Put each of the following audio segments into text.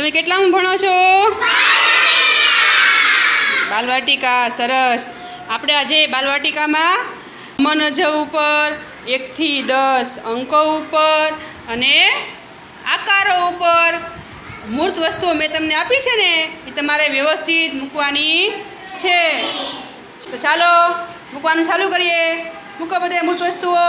તમે કેટલામાં ભણો છો? બાલવાટિકા, સરસ. આપણે આજે બાલવાટિકામાં મનજ ઉપર, એકથી દસ અંકો ઉપર અને આકારો ઉપર મૂર્ત વસ્તુઓ મેં તમને આપી છે ને, એ તમારે વ્યવસ્થિત મૂકવાની છે. તો ચાલો, મૂકવાનું ચાલુ કરીએ. મૂકો બધે મૂર્ત વસ્તુઓ.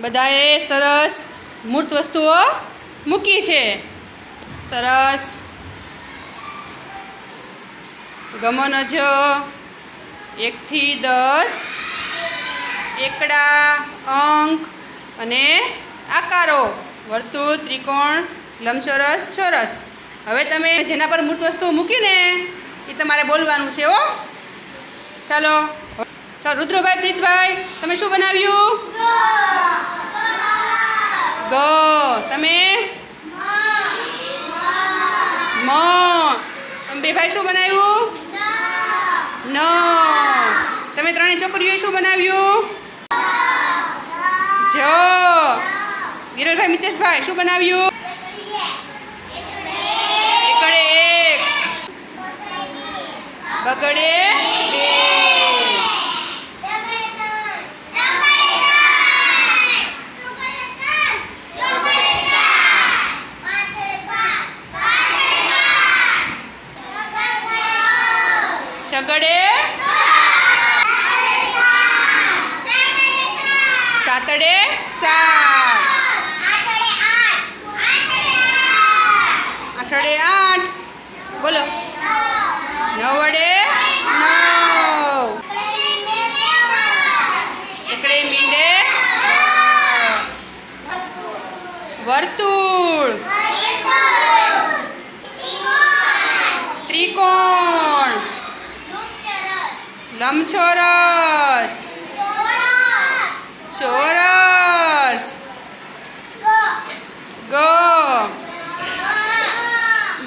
બધાએ સરસ મૂર્ત વસ્તુઓ મૂકી છે. સરસ. ગમન જ એકથી દસ. એકડા, અંક અને આકારો. વર્તુળ, ત્રિકોણ, લંબચોરસ, ચોરસ. હવે તમે જેના પર મૂર્ત વસ્તુઓ મૂકીને એ તમારે બોલવાનું છે હો. ચાલો. ચાલો, રુદ્રભાઈ, પ્રીતભાઈ, તમે શું બનાવ્યું? અંબેભાઈ શું બનાવ્યું? ન. તમે ત્રણેય છોકરીઓએ શું બનાવ્યું? જ. વિરલભાઈ મિતેશભાઈ શું બનાવ્યું? બગડે છગડે સાતડે સાત આઠડે આઠ બોલો નવડે નવ એકડે મીંડે દસ. વર્તુળ ત્રિકોણ લંબચોરસ ચોરસ. ગ.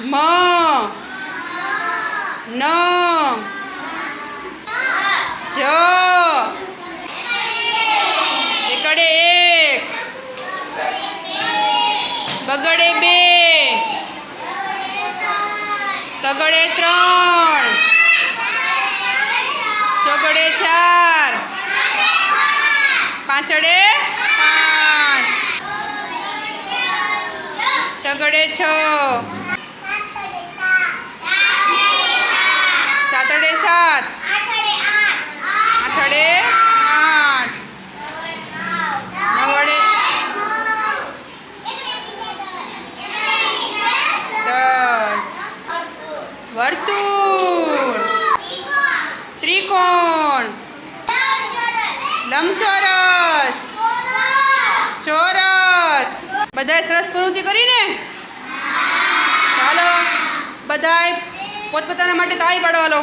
મ. ન. જ. એકડે એક. બગડે બે. તગડે ત્રણ. પાંચડે પાંચ. છગડે છ. સાતડે સાત. આઠડે આઠ. નવડે દસ. વર્તુળ. ત્રિકોણ. લંબચોરસ. ચોરસ. બધાએ સરસ પ્રવૃત્તિ કરીને? ચાલો બધાએ પોતપોતાના માટે તાળી પાડો હાલો